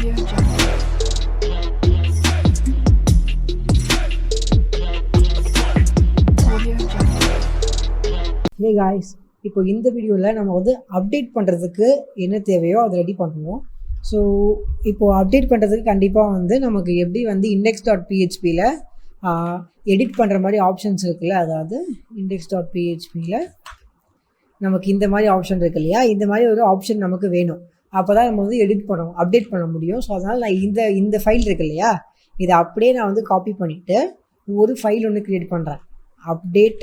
Hey guys இப்போ இந்த வீடியோவில் நம்ம வந்து அப்டேட் பண்ணுறதுக்கு என்ன தேவையோ அதை ரெடி பண்ணுவோம் ஸோ இப்போது அப்டேட் பண்ணுறதுக்கு கண்டிப்பாக வந்து நமக்கு எப்படி வந்து இண்டெக்ஸ் டாட் பிஹெச்பியில் எடிட் பண்ணுற மாதிரி ஆப்ஷன்ஸ் இருக்குல்ல அதாவது இண்டெக்ஸ் டாட் பிஹெச்பியில் நமக்கு இந்த மாதிரி ஆப்ஷன் இருக்கு இல்லையா? இந்த மாதிரி ஒரு ஆப்ஷன் நமக்கு வேணும். அப்போ தான் நம்ம வந்து எடிட் பண்ண அப்டேட் பண்ண முடியும். ஸோ அதனால் நான் இந்த இந்த ஃபைல் இருக்கு இல்லையா? இதை அப்படியே நான் வந்து காப்பி பண்ணிவிட்டு ஒரு ஃபைல் ஒன்று க்ரியேட் பண்ணுறேன் அப்டேட்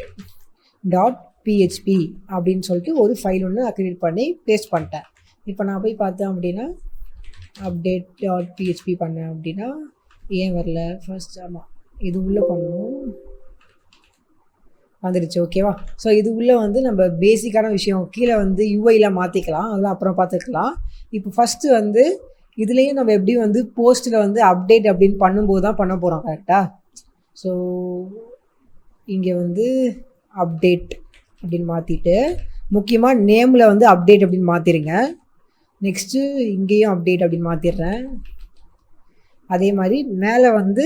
டாட் பிஹெச்பி அப்படின்னு சொல்லிட்டு ஒரு ஃபைல் ஒன்று நான் க்ரியேட் பண்ணி பேஸ்ட் பண்ணிட்டேன். இப்போ நான் போய் பார்த்தேன் அப்படின்னா அப்டேட் டாட் பிஹெச்பி பண்ணேன் அப்படின்னா ஏன் வரல? ஃபர்ஸ்ட் ஆமாம் இது உள்ளே பண்ணணும். வந்துடுச்சு ஓகேவா ஸோ இது உள்ளே வந்து நம்ம பேசிக்கான விஷயம். கீழே வந்து யூஐயில் மாற்றிக்கலாம் அதெல்லாம் அப்புறம் பார்த்துக்கலாம். இப்போ ஃபஸ்ட்டு வந்து இதுலேயும் நம்ம எப்படி வந்து போஸ்ட்டில் வந்து அப்டேட் அப்படின்னு பண்ணும்போது தான் பண்ண போகிறோம் கரெக்டாக ஸோ இங்கே வந்து அப்டேட் அப்படின்னு மாற்றிட்டு முக்கியமாக நேமில் வந்து அப்டேட் அப்படின்னு மாற்றிடுங்க நெக்ஸ்ட்டு இங்கேயும் அப்டேட் அப்படின்னு மாற்றிடுறேன் அதே மாதிரி மேலே வந்து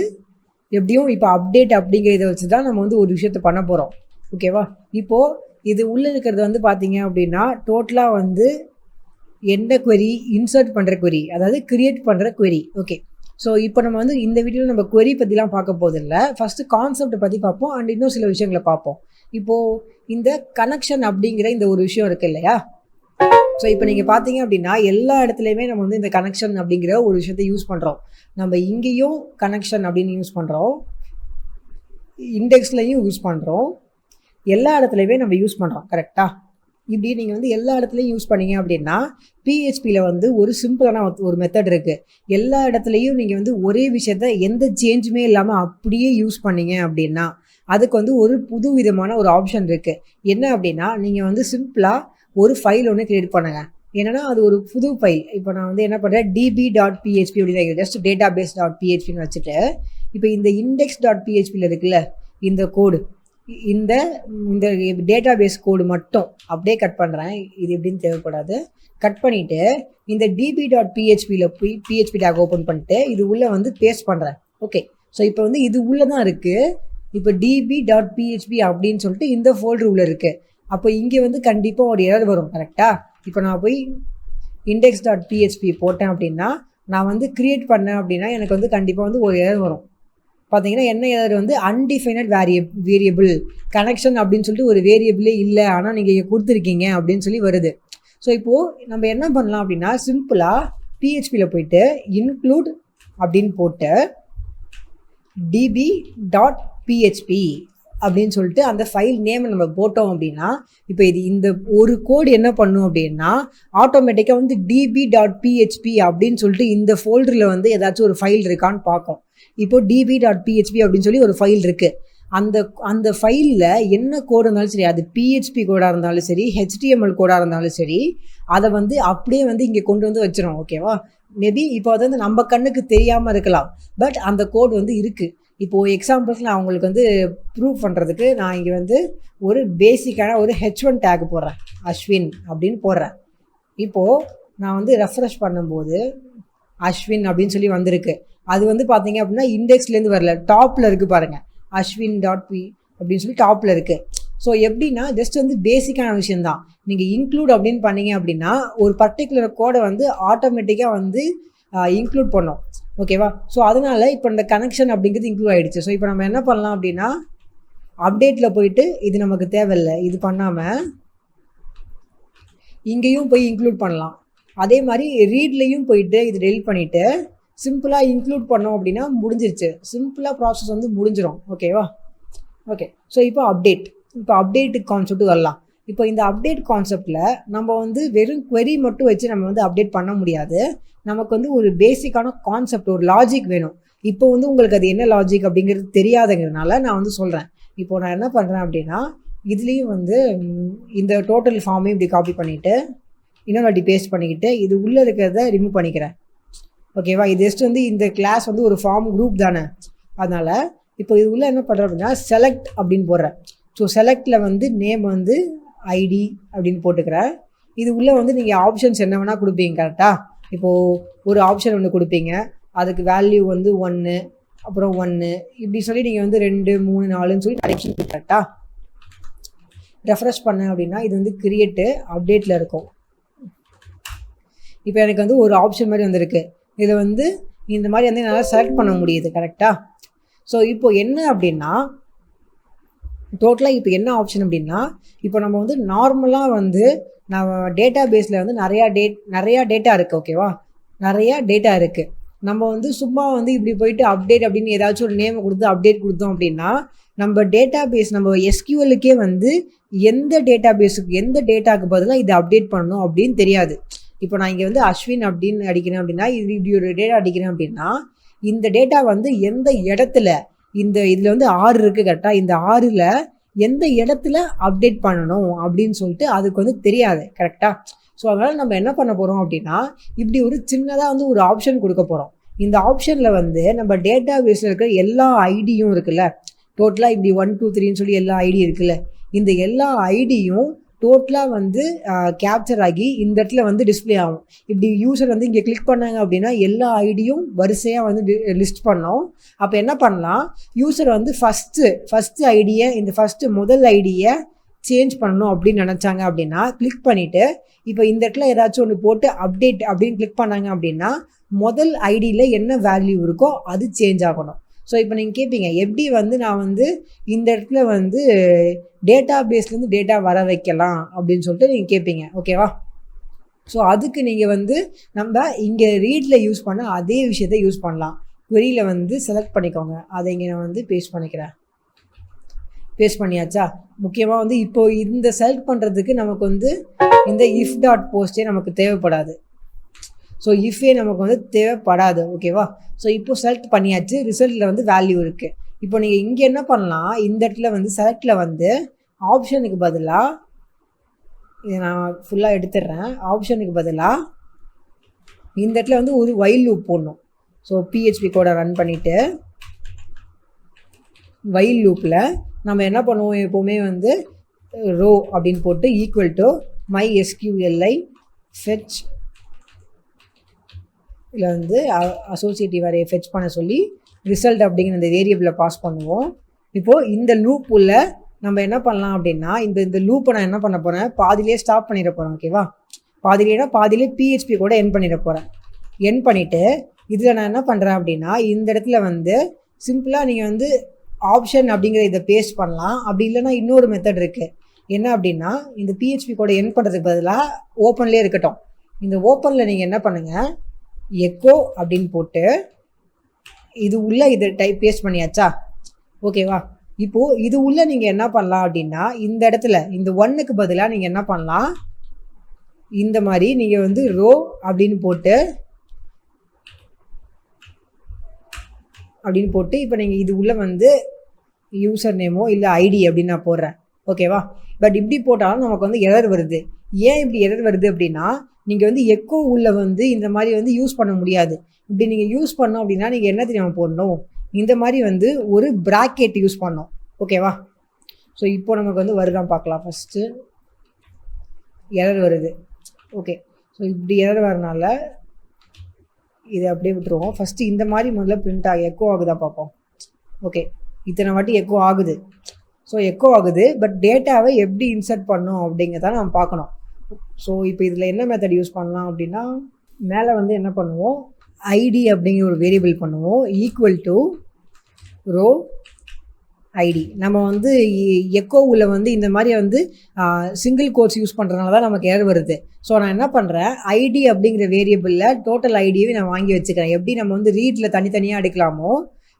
எப்படியும் இப்போ அப்டேட் அப்படிங்கிறத வச்சு தான் நம்ம வந்து ஒரு விஷயத்த பண்ண போகிறோம் ஓகேவா இப்போது இது உள்ளே இருக்கிறது வந்து பார்த்தீங்க அப்படின்னா டோட்டலாக வந்து எந்த கொரி இன்சர்ட் பண்ணுற கொரி அதாவது கிரியேட் பண்ணுற கொரி ஓகே ஸோ இப்போ நம்ம வந்து இந்த வீடியோவில் நம்ம கொரி பற்றிலாம் பார்க்க போதில்ல. ஃபஸ்ட்டு கான்செப்டை பற்றி பார்ப்போம். அண்ட் இன்னும் சில விஷயங்களை பார்ப்போம். இப்போது இந்த கனெக்ஷன் அப்படிங்கிற இந்த ஒரு விஷயம் இருக்கு இல்லையா? ஸோ இப்போ நீங்கள் பார்த்தீங்க அப்படின்னா எல்லா இடத்துலையுமே நம்ம வந்து இந்த கனெக்ஷன் அப்படிங்கிற ஒரு விஷயத்தை யூஸ் பண்ணுறோம் நம்ம இங்கேயும் கனெக்ஷன் அப்படின்னு யூஸ் பண்ணுறோம் இண்டெக்ஸ்லையும் யூஸ் பண்ணுறோம் எல்லா இடத்துலையுமே நம்ம யூஸ் பண்ணுறோம் கரெக்டாக இப்படி நீங்கள் வந்து எல்லா இடத்துலையும் யூஸ் பண்ணீங்க அப்படின்னா பிஹெச்பியில் வந்து ஒரு சிம்பிளான ஒரு மெத்தட் இருக்குது எல்லா இடத்துலையும் நீங்கள் வந்து ஒரே விஷயத்த எந்த சேஞ்சுமே இல்லாமல் அப்படியே யூஸ் பண்ணீங்க அப்படின்னா அதுக்கு வந்து ஒரு புது விதமான ஒரு ஆப்ஷன் இருக்குது என்ன அப்படின்னா நீங்கள் வந்து சிம்பிளாக ஒரு ஃபைல் ஒன்று க்ரியேட் பண்ணுங்க. என்னன்னா அது ஒரு புது ஃபைல் இப்போ நான் வந்து என்ன பண்ணுறேன் டிபி டாட் பிஹெச்பி அப்படின்னு ஜஸ்ட் டேட்டா பேஸ் டாட் பிஹெச்பின்னு வச்சுட்டு இப்போ இந்த இண்டெக்ஸ் டாட் பிஹெச்பியில் இருக்குல்ல இந்த கோடு இந்த இந்த டேட்டா பேஸ் கோடு மட்டும் அப்படியே கட் பண்ணுறேன் இது எப்படின்னு தேவைப்படாது. கட் பண்ணிவிட்டு இந்த டிபி டாட் பிஹெச்பியில் போய் பிஹெச்பி டேக் ஓப்பன் பண்ணிட்டு இது உள்ளே வந்து பேஸ்ட் பண்ணுறேன் ஓகே ஸோ இப்போ வந்து இது உள்ளே தான் இருக்குது இப்போ டிபி டாட் பிஹெச்பி அப்படின்னு சொல்லிட்டு இந்த ஃபோல்டர் உள்ளே இருக்குது அப்போ இங்கே வந்து கண்டிப்பாக ஒரு எரர் வரும் கரெக்டாக இப்போ நான் போய் இண்டெக்ஸ் டாட் பிஹெச்பி போட்டேன் அப்படின்னா நான் வந்து க்ரியேட் பண்ணேன் அப்படின்னா எனக்கு வந்து கண்டிப்பாக வந்து ஒரு எரர் வரும். பார்த்தீங்கன்னா என்ன எரர் வந்து அன்டிஃபைனட் வேரிய வேரியபிள் கனெக்ஷன் அப்படின்னு சொல்லிட்டு ஒரு வேரியபிளே இல்லை ஆனால் நீங்கள் இங்கே கொடுத்துருக்கீங்க அப்படின்னு சொல்லி வருது. ஸோ இப்போது நம்ம என்ன பண்ணலாம் அப்படின்னா சிம்பிளாக பிஹெச்பியில் போயிட்டு இன்க்ளூட் அப்படின்னு போட்டு டிபி டாட் பிஹெச்பி அப்படின்னு சொல்லிட்டு அந்த ஃபைல் நேமை நம்ம போட்டோம் அப்படின்னா இப்போ இது இந்த ஒரு கோடு என்ன பண்ணும் அப்படின்னா ஆட்டோமேட்டிக்காக வந்து டிபி டாட் பிஹெச்பி அப்படின்னு சொல்லிட்டு இந்த ஃபோல்டரில் வந்து ஏதாச்சும் ஒரு ஃபைல் இருக்கான்னு பார்க்கும். இப்போ டிபி டாட் பிஹெச்பி அப்படின்னு சொல்லி ஒரு ஃபைல் இருக்குது அந்த அந்த ஃபைலில் என்ன கோடு இருந்தாலும் சரி அது பிஹெச்பி கோடாக இருந்தாலும் சரி ஹெச்டிஎம்எல் கோடாக இருந்தாலும் சரி அதை வந்து அப்படியே வந்து இங்கே கொண்டு வந்து வச்சிடும் ஓகேவா மேபி இப்போ அது வந்து நம்ம கண்ணுக்கு தெரியாமல் இருக்கலாம். பட் அந்த கோட் வந்து இருக்குது இப்போது எக்ஸாம்பிள்ஸ் நான் அவங்களுக்கு வந்து ப்ரூவ் பண்ணுறதுக்கு நான் இங்கே வந்து ஒரு பேசிக்கான ஒரு ஹெச் ஒன் டேக் போடுறேன். அஸ்வின் அப்படின்னு போடுறேன். இப்போது நான் வந்து ரெஃப்ரெஷ் பண்ணும்போது அஸ்வின் அப்படின்னு சொல்லி வந்திருக்கு. அது வந்து பார்த்தீங்க அப்படின்னா இண்டெக்ஸ்லேருந்து வரல. டாப்பில் இருக்குது பாருங்கள் அஸ்வின் டாட் பி அப்படின்னு சொல்லி டாப்பில் இருக்குது ஸோ எப்படின்னா ஜஸ்ட் வந்து பேசிக்கான விஷயந்தான் நீங்கள் இன்க்ளூட் அப்படின்னு பண்ணீங்க அப்படின்னா ஒரு பர்டிகுலர் கோடை வந்து ஆட்டோமேட்டிக்காக வந்து இன்க்ளூட் பண்ணோம். ஓகேவா ஸோ அதனால இப்போ இந்த கனெக்ஷன் அப்படிங்கிறது இன்க்ளூட் ஆகிடுச்சு ஸோ இப்போ நம்ம என்ன பண்ணலாம் அப்படின்னா அப்டேட்டில் போயிட்டு இது நமக்கு தேவையில்லை. இது பண்ணாமல் இங்கேயும் போய் இன்க்ளூட் பண்ணலாம். அதே மாதிரி ரீட்லேயும் போயிட்டு இது டெலிட் பண்ணிவிட்டு சிம்பிளாக இன்க்ளூட் பண்ணோம் அப்படின்னா முடிஞ்சிருச்சு. சிம்பிளாக ப்ராசஸ் வந்து முடிஞ்சிடும் ஓகேவா ஓகே ஸோ இப்போ அப்டேட் இப்போ அப்டேட் கான்செப்ட் வரலாம். இப்போ இந்த அப்டேட் கான்செப்டில் நம்ம வந்து வெறும் query மட்டும் வச்சு நம்ம வந்து அப்டேட் பண்ண முடியாது. நமக்கு வந்து ஒரு பேசிக்கான கான்செப்ட் ஒரு லாஜிக் வேணும். இப்போ வந்து உங்களுக்கு அது என்ன லாஜிக் அப்படிங்கிறது தெரியாதுங்கிறதுனால நான் வந்து சொல்கிறேன் இப்போ நான் என்ன பண்ணுறேன் அப்படின்னா இதுலேயும் வந்து இந்த டோட்டல் ஃபார்மையும் இப்படி காப்பி பண்ணிவிட்டு இன்னொரு வாட்டி பேஸ்ட் பண்ணிக்கிட்டு இது உள்ளே இருக்கிறத ரிமூவ் பண்ணிக்கிறேன். ஓகேவா இது ஜஸ்ட் வந்து இந்த கிளாஸ் வந்து ஒரு ஃபார்ம் குரூப் தானே. அதனால் இப்போ இது உள்ள என்ன பண்ணுறேன் அப்படின்னா செலக்ட் அப்படின்னு போடுறேன். ஸோ செலக்டில் வந்து நேம் வந்து ஐடி அப்படின்னு போட்டுக்கிறேன். இது உள்ளே வந்து நீங்கள் ஆப்ஷன்ஸ் என்ன வேணால் கொடுப்பீங்க கரெக்டாக இப்போது ஒரு ஆப்ஷன் ஒன்று கொடுப்பீங்க. அதுக்கு வேல்யூ வந்து ஒன்று அப்புறம் ஒன்று இப்படி சொல்லி நீங்கள் வந்து ரெண்டு மூணு நாலுன்னு சொல்லி கரெக்டாக ரெஃப்ரெஷ் பண்ணேன் அப்படின்னா இது வந்து கிரியேட்டு அப்டேட்டில் இருக்கும். இப்போ எனக்கு வந்து ஒரு ஆப்ஷன் மாதிரி வந்திருக்கு. இதில் வந்து இந்த மாதிரி வந்து என்னால் செலக்ட் பண்ண முடியுது கரெக்டாக ஸோ இப்போது என்ன அப்படின்னா டோட்டலாக இப்போ என்ன ஆப்ஷன் அப்படின்னா இப்போ நம்ம வந்து நார்மலாக வந்து நம்ம டேட்டா பேஸில் வந்து நிறையா டேட் நிறையா டேட்டா இருக்குது ஓகேவா நிறையா டேட்டா இருக்குது நம்ம வந்து சும்மா வந்து இப்படி போயிட்டு அப்டேட் அப்படின்னு ஏதாச்சும் ஒரு நேமை கொடுத்து அப்டேட் கொடுத்தோம் அப்படின்னா நம்ம டேட்டா பேஸ் நம்ம எஸ்கியூஎலுக்கே வந்து எந்த டேட்டா பேஸுக்கு எந்த டேட்டாக்கு பதிலாக இதை அப்டேட் பண்ணணும் அப்படின்னு தெரியாது. இப்போ நான் இங்கே வந்து அஸ்வின் அப்படின்னு அடிக்கிறேன் அப்படின்னா இது இப்படி ஒரு டேட்டா அடிக்கிறேன் அப்படின்னா இந்த டேட்டா வந்து எந்த இடத்துல இந்த இதில் வந்து ஆறு இருக்குது கரெக்டாக இந்த ஆறில் எந்த இடத்துல அப்டேட் பண்ணணும் அப்படின்னு சொல்லிட்டு அதுக்கு வந்து தெரியாது கரெக்டாக ஸோ அதனால் நம்ம என்ன பண்ண போகிறோம் அப்படின்னா இப்படி ஒரு சின்னதாக வந்து ஒரு ஆப்ஷன் கொடுக்க போகிறோம் இந்த ஆப்ஷனில் வந்து நம்ம டேட்டா பேஸில் இருக்கிற எல்லா ஐடியும் இருக்குல்ல? டோட்டலாக இப்படி ஒன் டூ த்ரீன்னு சொல்லி எல்லா ஐடி இருக்குல்ல? இந்த எல்லா ஐடியும் டோட்டலாக வந்து கேப்சர் ஆகி இந்த இடத்துல வந்து டிஸ்ப்ளே ஆகும். இப்படி யூசர் வந்து இங்கே கிளிக் பண்ணாங்க அப்படின்னா எல்லா ஐடியும் வரிசையாக வந்து லிஸ்ட் பண்ணோம். அப்போ என்ன பண்ணலாம்? யூசர் வந்து ஃபஸ்ட்டு ஃபஸ்ட்டு ஐடியை இந்த ஃபஸ்ட்டு முதல் ஐடியை சேஞ்ச் பண்ணணும் அப்படின்னு நினச்சாங்க அப்படின்னா கிளிக் பண்ணிவிட்டு இப்போ இந்த இடத்துல ஏதாச்சும் ஒன்று போட்டு அப்டேட் அப்படின்னு கிளிக் பண்ணாங்க அப்படின்னா முதல் ஐடியில் என்ன வேல்யூ இருக்கோ அது சேஞ்ச் ஆகணும். ஸோ இப்போ நீங்கள் கேட்பீங்க எப்படி வந்து நான் வந்து இந்த இடத்துல வந்து டேட்டா பேஸ்லேருந்து டேட்டா வர வைக்கலாம் அப்படின்னு சொல்லிட்டு நீங்கள் கேட்பீங்க ஓகேவா ஸோ அதுக்கு நீங்கள் வந்து நம்ம இங்கே ரீடில் யூஸ் பண்ண அதே விஷயத்த யூஸ் பண்ணலாம். குரியில் வந்து செலக்ட் பண்ணிக்கோங்க. அதை இங்கே நான் வந்து பேஸ்ட் பண்ணிக்கிறேன். பேஸ்ட் பண்ணியாச்சா? முக்கியமாக வந்து இப்போது இந்த செலக்ட் பண்ணுறதுக்கு நமக்கு வந்து இந்த இஃப் டாட் போஸ்டே நமக்கு தேவைப்படாது. ஸோ இஃபே நமக்கு வந்து தேவைப்படாது ஓகேவா ஸோ இப்போ செலக்ட் பண்ணியாச்சு ரிசல்ட்டில் வந்து வேல்யூ இருக்குது இப்போ நீங்கள் இங்கே என்ன பண்ணலாம்? இந்த இடத்துல வந்து செலக்டில் வந்து ஆப்ஷனுக்கு பதிலாக இதை நான் ஃபுல்லாக எடுத்துடுறேன். ஆப்ஷனுக்கு பதிலாக இந்த இடத்துல வந்து ஒரு வைல் லூப் போடணும். ஸோ பிஹெச்பி கோடை ரன் பண்ணிவிட்டு வைல் லூப்பில் நம்ம என்ன பண்ணுவோம்? எப்போவுமே வந்து ரோ அப்படின்னு போட்டு equal to my SQLi fetch இதில் வந்து அசோசியேட்டிவ் வரையை ஃபெச் பண்ண சொல்லி ரிசல்ட் அப்படிங்கிற இந்த வேரியபிளை பாஸ் பண்ணுவோம். இப்போது இந்த லூப் நம்ம என்ன பண்ணலாம் அப்படின்னா இந்த இந்த லூப்பை நான் என்ன பண்ண போகிறேன் பாதியிலே ஸ்டாப் பண்ணிட போகிறேன் ஓகேவா பாதிலேனா பாதியிலே பிஹெச்பி கூட என் பண்ணிட போகிறேன் என் பண்ணிவிட்டு இதில் நான் என்ன பண்ணுறேன் அப்படின்னா இந்த இடத்துல வந்து சிம்பிளாக நீங்கள் வந்து ஆப்ஷன் அப்படிங்கிற இதை பேஸ்ட் பண்ணலாம். அப்படி இல்லைன்னா இன்னொரு மெத்தட் இருக்குது என்ன அப்படின்னா இந்த பிஹெச்பி கூட என் பண்ணுறதுக்கு பதிலாக ஓப்பன்லேயே இருக்கட்டும். இந்த ஓப்பனில் நீங்கள் என்ன பண்ணுங்கள் எக்கோ அப்படின்னு போட்டு இது உள்ள இது டைப் பேஸ்ட் பண்ணியாச்சா? ஓகேவா இப்போது இது உள்ள நீங்கள் என்ன பண்ணலாம் அப்படின்னா இந்த இடத்துல இந்த ஒன்னுக்கு பதிலாக நீங்கள் என்ன பண்ணலாம்? இந்த மாதிரி நீங்கள் வந்து ரோ அப்படின்னு போட்டு அப்படின்னு போட்டு இப்போ நீங்கள் இது உள்ளே வந்து யூசர் நேமோ இல்லை ஐடி அப்படின்னு நான் போடுறேன். ஓகேவா பட் இப்படி போட்டாலும் நமக்கு வந்து எரர் வருது. ஏன் இப்படி எரர் வருது அப்படின்னா நீங்கள் வந்து எக்கோ உள்ள வந்து இந்த மாதிரி வந்து யூஸ் பண்ண முடியாது. இப்படி நீங்கள் யூஸ் பண்ணோம் அப்படின்னா நீங்கள் என்ன தெரியாமல் போடணும்? இந்த மாதிரி வந்து ஒரு ப்ராக்கெட் யூஸ் பண்ணோம். ஓகேவா ஸோ இப்போ நமக்கு வந்து வருதான் பார்க்கலாம். ஃபஸ்ட்டு எரர் வருது. ஓகே ஸோ இப்படி எரர் வரனால இதை அப்படியே விட்டுருவோம். ஃபஸ்ட்டு இந்த மாதிரி முதல்ல பிரிண்ட் ஆகி எக்கோ ஆகுதா பார்ப்போம். ஓகே இத்தனை வாட்டி எக்கோ ஆகுது. ஸோ எக்கோ ஆகுது. பட் டேட்டாவை எப்படி இன்சர்ட் பண்ணும் அப்படிங்கிறத நம்ம பார்க்கணும். ஸோ இப்போ இதில் என்ன மெத்தட் யூஸ் பண்ணலாம் அப்படின்னா மேலே வந்து என்ன பண்ணுவோம்? ஐடி அப்படிங்கிற ஒரு வேரியபிள் பண்ணுவோம். ஈக்குவல் டு ரோ ஐடி நம்ம வந்து எக்கோவில் வந்து இந்த மாதிரி வந்து சிங்கிள் கோர்ஸ் யூஸ் பண்ணுறதுனால தான் நமக்கு ஏர் வருது. ஸோ நான் என்ன பண்ணுறேன் ஐடி அப்படிங்கிற வேரியபிளில் டோட்டல் ஐடியை நான் வாங்கி வச்சுக்கிறேன். எப்படி நம்ம வந்து ரீட்டில் தனித்தனியாக எடுக்கலாமோ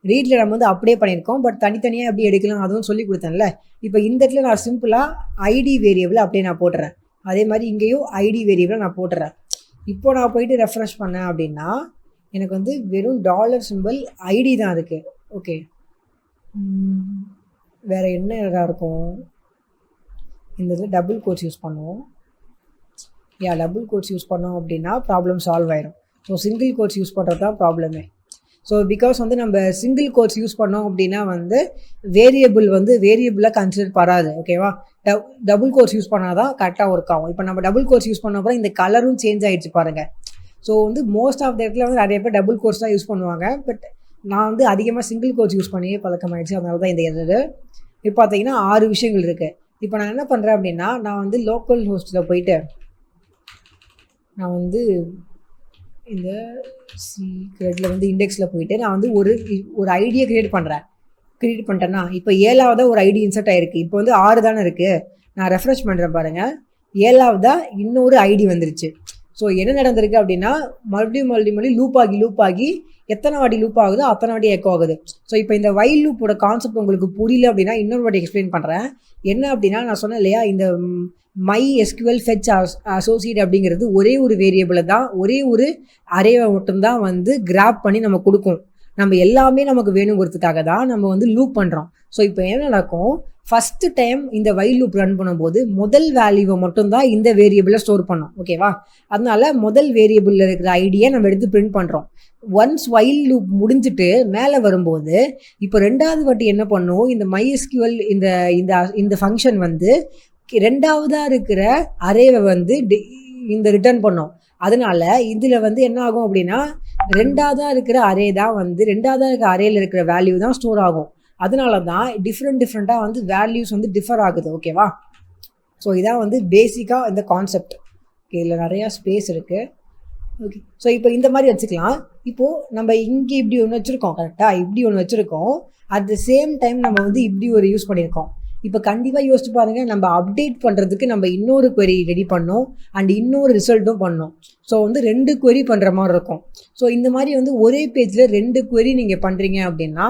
ரீட்டில் நம்ம வந்து அப்படியே பண்ணியிருக்கோம். பட் தனித்தனியாக எப்படி எடுக்கலாம் அதுவும் சொல்லி கொடுத்தேன்ல. இப்போ இந்த இடத்துல நான் சிம்பிளாக ஐடி வேரியபிள் அப்படியே நான் போட்டுறேன். அதே மாதிரி இங்கேயும் ஐடி வேரியபிளை நான் போட்டுறேன். இப்போ நான் போயிட்டு ரெஃப்ரெஷ் பண்ணேன் அப்படின்னா எனக்கு வந்து வெறும் டாலர் சிம்பிள் ஐடி தான் இருக்குது ஓகே வேறு என்ன இதாக இருக்கும்? இந்த இதில் டபுள் கோட்ஸ் யூஸ் பண்ணுவோம். யா டபுள் கோட்ஸ் யூஸ் பண்ணோம் அப்படின்னா ப்ராப்ளம் சால்வ் ஆயிடும் ஸோ சிங்கிள் கோட்ஸ் யூஸ் பண்ணுறது தான் ப்ராப்ளமே ஸோ பிகாஸ் வந்து நம்ம சிங்கிள் கோர்ஸ் யூஸ் பண்ணோம் அப்படின்னா வந்து வேரியபிள் வந்து வேரியபிளாக கன்சிடர் படாது ஓகேவா டபுள் கோர்ஸ் யூஸ் பண்ணால் தான் கரெக்டாக ஒர்க் ஆகும். இப்போ நம்ம டபுள் கோர்ஸ் யூஸ் பண்ண அப்புறம் இந்த கலரும் சேஞ்ச் ஆகிடுச்சு பாருங்கள் ஸோ வந்து மோஸ்ட் ஆஃப் த இடத்துல வந்து நிறைய பேர் டபுள் கோர்ஸ் தான் யூஸ் பண்ணுவாங்க. பட் நான் வந்து அதிகமாக சிங்கிள் கோர்ஸ் யூஸ் பண்ணியே பழக்கமாயிடுச்சு. அதனால தான் இந்த எரரு இப்போ பார்த்தீங்கன்னா ஆறு விஷயங்கள் இருக்குது இப்போ நான் என்ன பண்ணுறேன் அப்படின்னா நான் வந்து லோக்கல் ஹோஸ்ட்டில் போயிட்டு நான் வந்து இந்த சீக்ரெட்டில் வந்து இண்டெக்ஸில் போயிட்டு நான் வந்து ஒரு ஒரு ஐடியா கிரியேட் பண்ணுறேன் க்ரியேட் பண்ணிட்டேன்னா இப்போ ஏழாவதாக ஒரு ஐடி இன்சர்ட் ஆயிருக்கு. இப்போ வந்து ஆறு தானே இருக்குது நான் ரெஃப்ரெஷ் பண்ணுறேன் பாருங்கள் ஏழாவதாக இன்னொரு ஐடி வந்துருச்சு. ஸோ என்ன நடந்திருக்கு அப்படின்னா மறுபடியும் மறுபடியும் மறுபடியும் லூப் ஆகி லூப் ஆகி எத்தனை வாட்டி லூப் ஆகுதோ அத்தனை வாட்டி எக்கோ ஆகுது. ஸோ இப்போ இந்த வைல் லூப்போட கான்செப்ட் உங்களுக்கு புரியல அப்படின்னா இன்னொரு வாட்டி எக்ஸ்பிளைன் பண்ணுறேன் என்ன அப்படின்னா நான் சொன்னேன் இல்லையா இந்த மை எஸ்கியூஎல் ஃபெச் அசோசியேட் அப்படிங்கிறது ஒரே ஒரு வேரியபிளை தான் ஒரே ஒரு அரேவை மட்டும்தான் வந்து கிராப் பண்ணி நம்ம கொடுக்கும். நம்ம எல்லாமே நமக்கு வேணுங்கிறதுக்காக தான் நம்ம வந்து லூப் பண்ணுறோம் ஸோ இப்போ என்ன நடக்கும்? ஃபஸ்ட்டு டைம் இந்த வைல் லூப் ரன் பண்ணும்போது முதல் வேல்யூவை மட்டும்தான் இந்த வேரியபிளை ஸ்டோர் பண்ணோம். ஓகேவா அதனால முதல் வேரியபிளில் இருக்கிற ஐடியை நம்ம எடுத்து பிரிண்ட் பண்ணுறோம் ஒன்ஸ் வைல் லூப் முடிஞ்சிட்டு மேலே வரும்போது இப்போ ரெண்டாவது வாட்டி என்ன பண்ணும்? இந்த மைஎஸ்கியூஎல் இந்த இந்த இந்த ஃபங்க்ஷன் வந்து ரெண்டாவதாக இருக்கிற அரேவை வந்து டி- இந்த ரிட்டர்ன் பண்ணும். அதனால இதில் வந்து என்ன ஆகும் அப்படின்னா ரெண்டாவதாக இருக்கிற அரே தான் வந்து ரெண்டாவதாக இருக்கிற அரேல இருக்கிற வேல்யூ தான் ஸ்டோர் ஆகும். அதனால தான் டிஃப்ரெண்ட் டிஃப்ரெண்ட்டாக வந்து வேல்யூஸ் வந்து டிஃபர் ஆகுது ஓகேவா ஸோ இதான் வந்து பேசிக்காக இந்த கான்செப்ட் ஓகே இதில் நிறையா ஸ்பேஸ் இருக்குது ஓகே ஸோ இப்போ இந்த மாதிரி வச்சுக்கலாம். இப்போது நம்ம இங்கே இப்படி ஒன்று வச்சுருக்கோம் கரெக்டாக இப்படி ஒன்று வச்சுருக்கோம். அட் த சேம் டைம் நம்ம வந்து இப்படி ஒரு யூஸ் பண்ணியிருக்கோம். இப்போ கண்டிப்பாக யோசிச்சு பாருங்கள் நம்ம அப்டேட் பண்ணுறதுக்கு நம்ம இன்னொரு கொரி ரெடி பண்ணோம் அண்ட் இன்னொரு ரிசல்ட்டும் பண்ணோம். ஸோ வந்து ரெண்டு கொரி பண்ணுற மாதிரி இருக்கும். ஸோ இந்த மாதிரி வந்து ஒரே பேஜில் ரெண்டு கொரி நீங்கள் பண்ணுறீங்க அப்படின்னா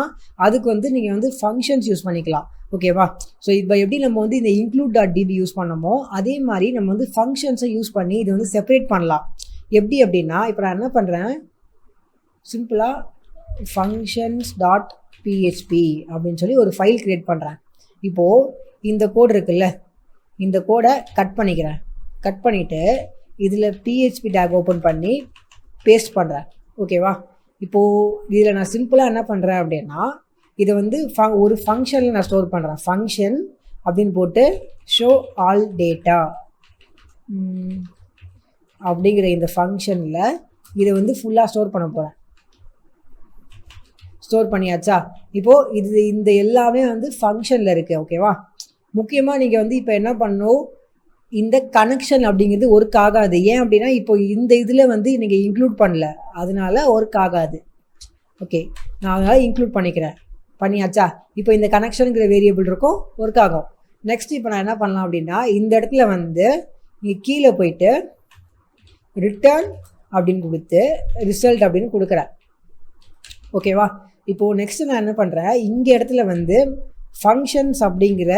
அதுக்கு வந்து நீங்கள் வந்து ஃபங்க்ஷன்ஸ் யூஸ் பண்ணிக்கலாம். ஓகேவா ஸோ இப்போ எப்படி நம்ம வந்து இந்த இன்க்ளூட் டாட் டிபி யூஸ் பண்ணமோ அதே மாதிரி நம்ம வந்து ஃபங்க்ஷன்ஸை யூஸ் பண்ணி இதை வந்து செப்பரேட் பண்ணலாம். எப்படி அப்படின்னா இப்போ நான் என்ன பண்ணுறேன் சிம்பிளாக ஃபங்க்ஷன்ஸ் டாட் பிஹெச்பி அப்படின்னு சொல்லி ஒரு ஃபைல் க்ரியேட் பண்ணுறேன் இப்போது இந்த கோடு இருக்குல்ல இந்த கோடை கட் பண்ணிக்கிறேன். கட் பண்ணிவிட்டு இதில் பிஹெச்பி டேக் ஓப்பன் பண்ணி பேஸ்ட் பண்ணுறேன் ஓகேவா இப்போது இதில் நான் சிம்பிளாக என்ன பண்ணுறேன் அப்படின்னா இதை வந்து ஃப ஒரு ஃபங்க்ஷனில் நான் ஸ்டோர் பண்ணுறேன் ஃபங்க்ஷன் அப்படின்னு போட்டு ஷோ ஆல் டேட்டா அப்படிங்கிற இந்த ஃபங்க்ஷனில் இதை வந்து ஃபுல்லாக ஸ்டோர் பண்ண போகிறேன் ஸ்டோர் பண்ணியாச்சா? இப்போது இது இந்த எல்லாமே வந்து ஃபங்க்ஷனில் இருக்குது ஓகேவா முக்கியமாக நீங்கள் வந்து இப்போ என்ன பண்ணணும்? இந்த கனெக்ஷன் அப்படிங்கிறது ஒர்க் ஆகாது. ஏன் அப்படின்னா இப்போ இந்த இதில் வந்து நீங்கள் இன்க்ளூட் பண்ணல. அதனால ஒர்க் ஆகாது. ஓகே நான் அதனால் இன்க்ளூட் பண்ணிக்கிறேன். பண்ணியாச்சா? இப்போ இந்த கனெக்ஷனுங்கிற வேரியபிள் இருக்கும் ஒர்க் ஆகும். நெக்ஸ்ட் இப்போ நான் என்ன பண்ணலாம் அப்படின்னா இந்த இடத்துல வந்து நீங்கள் கீழே போயிட்டு ரிட்டர்ன் அப்படின்னு கொடுத்து ரிசல்ட் அப்படின்னு கொடுக்குறேன். ஓகேவா இப்போது நெக்ஸ்ட்டு நான் என்ன பண்ணுறேன் இங்கே இடத்துல வந்து ஃபங்க்ஷன்ஸ் அப்படிங்கிற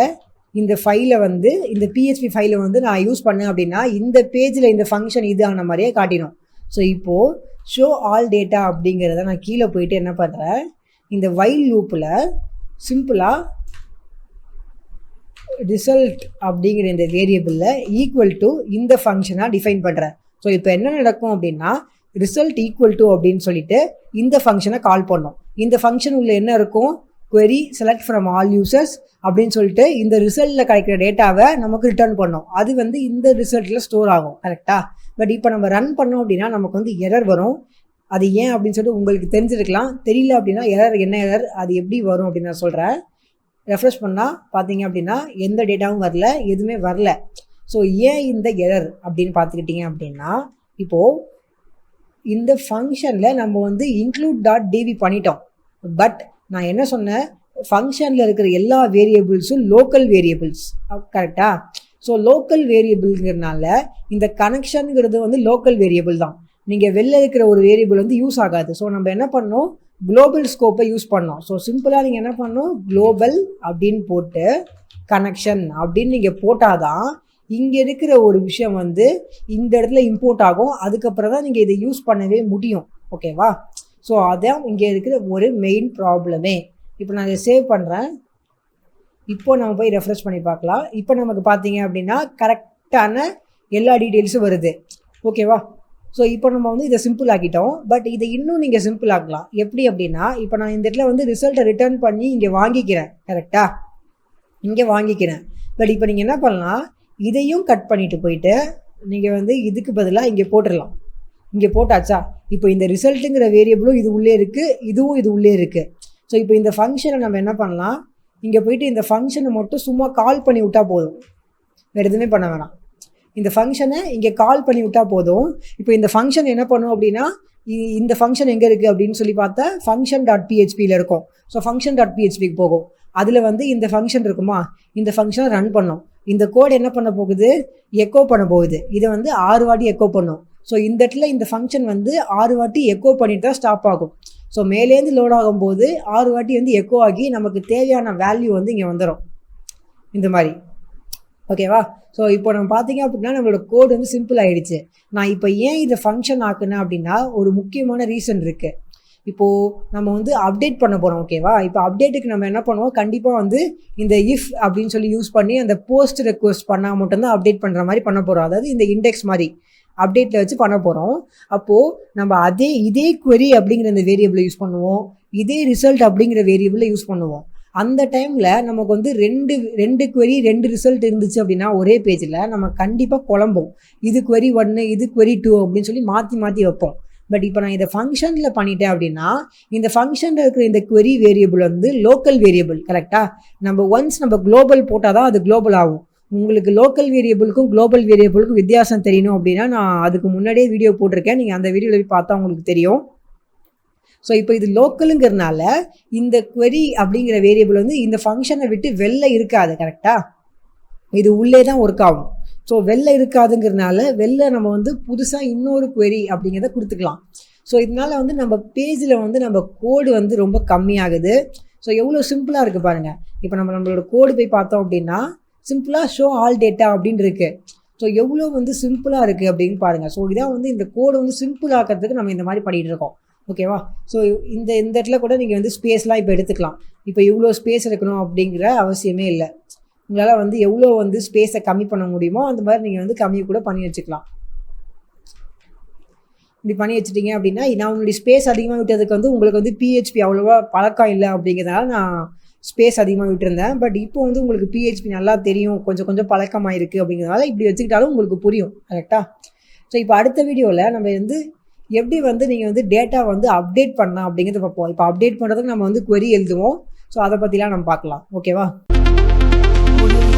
இந்த ஃபைலை வந்து இந்த பிஹெச்பி ஃபைலை வந்து நான் யூஸ் பண்ணேன் அப்படின்னா இந்த பேஜில் இந்த ஃபங்க்ஷன் இது ஆன மாதிரியே காட்டிடும். ஸோ இப்போது ஷோ ஆல் டேட்டா அப்படிங்கிறத நான் கீழே போயிட்டு என்ன பண்ணுறேன் இந்த வைல் லூப்பில் சிம்பிளாக ரிசல்ட் அப்படிங்கிற இந்த வேரியபிளில் ஈக்குவல் டு இந்த ஃபங்க்ஷனாக டிஃபைன் பண்ணுறேன் ஸோ இப்போ என்ன நடக்கும் அப்படின்னா ரிசல்ட் ஈக்குவல் டு அப்படின்னு சொல்லிட்டு இந்த ஃபங்க்ஷனை கால் பண்ணோம். இந்த ஃபங்க்ஷன் உள்ள என்ன இருக்கும்? Query select from all users அப்படின்னு சொல்லிட்டு இந்த ரிசல்ட்டில் கிடைக்கிற டேட்டாவை நமக்கு ரிட்டர்ன் பண்ணோம். அது வந்து இந்த ரிசல்ட்டில் ஸ்டோர் ஆகும் கரெக்டாக பட் இப்போ நம்ம ரன் பண்ணோம் அப்படின்னா நமக்கு வந்து எரர் வரும். அது ஏன் அப்படின்னு சொல்லிட்டு உங்களுக்கு தெரிஞ்சிருக்கலாம். தெரியல அப்படின்னா எரர் என்ன எரர் அது எப்படி வரும் அப்படின்னு நான் சொல்கிறேன் ரெஃப்ரெஷ் பண்ணால் பார்த்தீங்க அப்படின்னா எந்த டேட்டாவும் வரல எதுவுமே வரல. ஸோ ஏன் இந்த எரர் அப்படின்னு பார்த்துக்கிட்டிங்க அப்படின்னா இப்போது இந்த ஃபங்க்ஷனில் நம்ம வந்து இன்க்ளூட் டாட் டிவி பண்ணிட்டோம். பட் நான் என்ன சொன்னேன்? ஃபங்க்ஷனில் இருக்கிற எல்லா வேரியபிள்ஸும் லோக்கல் வேரியபிள்ஸ் கரெக்டாக ஸோ லோக்கல் வேரியபிள்ங்கிறனால இந்த கனெக்ஷனுங்கிறது வந்து லோக்கல் வேரியபிள் தான். நீங்கள் வெளில இருக்கிற ஒரு வேரியபிள் வந்து யூஸ் ஆகாது. ஸோ நம்ம என்ன பண்ணோம்? குளோபல் ஸ்கோப்பை யூஸ் பண்ணோம். ஸோ சிம்பிளாக நீங்கள் என்ன பண்ணணும் குளோபல் அப்படின்னு போட்டு கனெக்ஷன் அப்படின்னு நீங்கள் போட்டால் தான் இங்கே இருக்கிற ஒரு விஷயம் வந்து இந்த இடத்துல இம்போர்ட் ஆகும். அதுக்கப்புறம் தான் நீங்கள் இதை யூஸ் பண்ணவே முடியும். ஓகேவா ஸோ அதான் இங்கே இருக்கிற ஒரு மெயின் ப்ராப்ளமே இப்போ நான் இதை சேவ் பண்ணுறேன் இப்போ நம்ம போய் ரெஃப்ரெஷ் பண்ணி பார்க்கலாம். இப்போ நமக்கு பார்த்தீங்க அப்படின்னா கரெக்டான எல்லா டீட்டெயில்ஸும் வருது. ஓகேவா ஸோ இப்போ நம்ம வந்து இதை சிம்பிள் ஆக்கிட்டோம். பட் இதை இன்னும் நீங்கள் சிம்பிள் ஆக்கலாம். எப்படி அப்படின்னா இப்போ நான் இந்த இடத்துல வந்து ரிசல்ட்டை ரிட்டர்ன் பண்ணி இங்கே வாங்கிக்கிறேன். கரெக்டாக இங்கே வாங்கிக்கிறேன். பட் இப்போ நீங்கள் என்ன பண்ணலாம்? இதையும் கட் பண்ணிட்டு போயிட்டு நீங்கள் வந்து இதுக்கு பதிலாக இங்கே போட்டுடலாம் இங்கே போட்டாச்சா? இப்போ இந்த ரிசல்ட்டுங்கிற வேரியபிளும் இது உள்ளே இருக்குது இதுவும் இது உள்ளே இருக்குது ஸோ இப்போ இந்த ஃபங்க்ஷனை நம்ம என்ன பண்ணலாம்? இங்கே போயிட்டு இந்த ஃபங்க்ஷனை மட்டும் சும்மா கால் பண்ணி விட்டால் போதும். வேறு எதுவுமே பண்ண வேணாம். இந்த ஃபங்க்ஷனை இங்கே கால் பண்ணி விட்டால் போதும். இப்போ இந்த ஃபங்க்ஷன் என்ன பண்ணும் அப்படின்னா இ- இந்த ஃபங்க்ஷன் எங்கே இருக்குது அப்படின்னு சொல்லி பார்த்தா ஃபங்க்ஷன் டாட் பிஹெச்பியில் இருக்கும். ஸோ ஃபங்க்ஷன் டாட் பிஹெச்பிக்கு போகும். அதில் வந்து இந்த ஃபங்க்ஷன் இருக்குமா? இந்த ஃபங்க்ஷனை ரன் பண்ணும். இந்த கோட் என்ன பண்ண போகுது? எக்கோ பண்ண போகுது. இதை வந்து ஆறு வாட்டி எக்கோ பண்ணும். ஸோ இந்த இடத்துல இந்த ஃபங்க்ஷன் வந்து ஆறு வாட்டி எக்கோ பண்ணிட்டு தான் ஸ்டாப் ஆகும். ஸோ மேலேருந்து லோட் ஆகும்போது ஆறு வாட்டி வந்து எக்கோ ஆகி நமக்கு தேவையான வேல்யூ வந்து இங்கே வந்துடும் இந்த மாதிரி. ஓகேவா ஸோ இப்போ நம்ம பார்த்தீங்க அப்படின்னா நம்மளோட கோடு வந்து சிம்பிள் ஆகிடுச்சு நான் இப்போ ஏன் இதை ஃபங்க்ஷன் ஆக்குனேன் அப்படின்னா ஒரு முக்கியமான ரீசன் இருக்குது இப்போது நம்ம வந்து அப்டேட் பண்ண போகிறோம் ஓகேவா இப்போ அப்டேட்டுக்கு நம்ம என்ன பண்ணுவோம்? கண்டிப்பாக வந்து இந்த இஃப் அப்படின்னு சொல்லி யூஸ் பண்ணி அந்த போஸ்ட் ரெக்வஸ்ட் பண்ணால் மட்டும்தான் அப்டேட் பண்ணுற மாதிரி பண்ண போகிறோம் அதாவது இந்த இண்டெக்ஸ் மாதிரி அப்டேட்டில் வச்சு பண்ண போகிறோம் அப்போது நம்ம அதே இதே குவரி அப்படிங்கிற இந்த வேரியபிளை யூஸ் பண்ணுவோம். இதே ரிசல்ட் அப்படிங்கிற வேரியபிளை யூஸ் பண்ணுவோம். அந்த டைமில் நமக்கு வந்து ரெண்டு ரெண்டு குவரி ரெண்டு ரிசல்ட் இருந்துச்சு அப்படின்னா ஒரே பேஜில் நம்ம கண்டிப்பாக குழம்போம். இது குவரி ஒன்று இது குவரி டூ அப்படின்னு சொல்லி மாற்றி மாற்றி வைப்போம். பட் இப்போ நான் இதை ஃபங்க்ஷனில் பண்ணிட்டேன் அப்படின்னா இந்த ஃபங்க்ஷனில் இருக்கிற இந்த query வேரியபிள் வந்து லோக்கல் வேரியபிள் கரெக்டாக நம்ம ஒன்ஸ் நம்ம குளோபல் போட்டால் தான் அது குளோபல் ஆகும். உங்களுக்கு லோக்கல் வேரியபிளுக்கும் குளோபல் வேரியபிளுக்கும் வித்தியாசம் தெரியணும் அப்படின்னா நான் அதுக்கு முன்னாடியே வீடியோ போட்டிருக்கேன். நீங்கள் அந்த வீடியோவில் போய் பார்த்தா உங்களுக்கு தெரியும். ஸோ இப்போ இது லோக்கலுங்கிறனால இந்த query அப்படிங்கிற வேரியபிள் வந்து இந்த ஃபங்க்ஷனை விட்டு வெளில இருக்காது கரெக்டாக இது உள்ளே தான் ஒர்க் ஆகும். ஸோ வெளில இருக்காதுங்கிறனால வெளில நம்ம வந்து புதுசாக இன்னொரு குவெரி அப்படிங்கிறத கொடுத்துக்கலாம். ஸோ இதனால வந்து நம்ம பேஜில் வந்து நம்ம கோடு வந்து ரொம்ப கம்மியாகுது. ஸோ எவ்வளோ சிம்பிளாக இருக்குது பாருங்கள் இப்போ நம்ம நம்மளோட கோடு போய் பார்த்தோம் அப்படின்னா சிம்பிளாக ஷோ ஆல் டேட்டா அப்படின்னு இருக்குது ஸோ எவ்வளோ வந்து சிம்பிளாக இருக்குது அப்படின்னு பாருங்கள் ஸோ இதான் வந்து இந்த கோடு வந்து சிம்பிள் ஆக்கிறதுக்கு நம்ம இந்த மாதிரி பண்ணிகிட்டு இருக்கோம். ஓகேவா ஸோ இந்த இந்த இடத்துல கூட நீங்கள் வந்து ஸ்பேஸ்லாம் இப்போ எடுத்துக்கலாம். இப்போ இவ்வளோ ஸ்பேஸ் இருக்கணும் அப்படிங்கிற அவசியமே இல்லை. உங்களால் வந்து எவ்வளோ வந்து ஸ்பேஸை கம்மி பண்ண முடியுமோ அந்த மாதிரி நீங்கள் வந்து கம்மி கூட பண்ணி வச்சுக்கலாம். இப்படி பண்ணி வச்சுட்டீங்க அப்படின்னா நான் உங்களுடைய ஸ்பேஸ் அதிகமாக விட்டதுக்கு வந்து உங்களுக்கு வந்து பிஹெச்பி அவ்வளோவா பழக்கம் இல்லை அப்படிங்கிறதால நான் ஸ்பேஸ் அதிகமாக விட்டுருந்தேன். பட் இப்போ வந்து உங்களுக்கு பிஹெச்பி நல்லா தெரியும் கொஞ்சம் கொஞ்சம் பழக்கமாக இருக்குது அப்படிங்கிறதால இப்படி வச்சுக்கிட்டாலும் உங்களுக்கு புரியும். கரெக்டாக ஸோ இப்போ அடுத்த வீடியோவில் நம்ம வந்து எப்படி வந்து நீங்கள் வந்து டேட்டா வந்து அப்டேட் பண்ணலாம் அப்படிங்கிறத பார்ப்போம். இப்போ அப்டேட் பண்ணுறதுக்கு நம்ம வந்து query எழுதுவோம். ஸோ அதை பற்றிலாம் நம்ம பார்க்கலாம். ஓகேவா Thank you.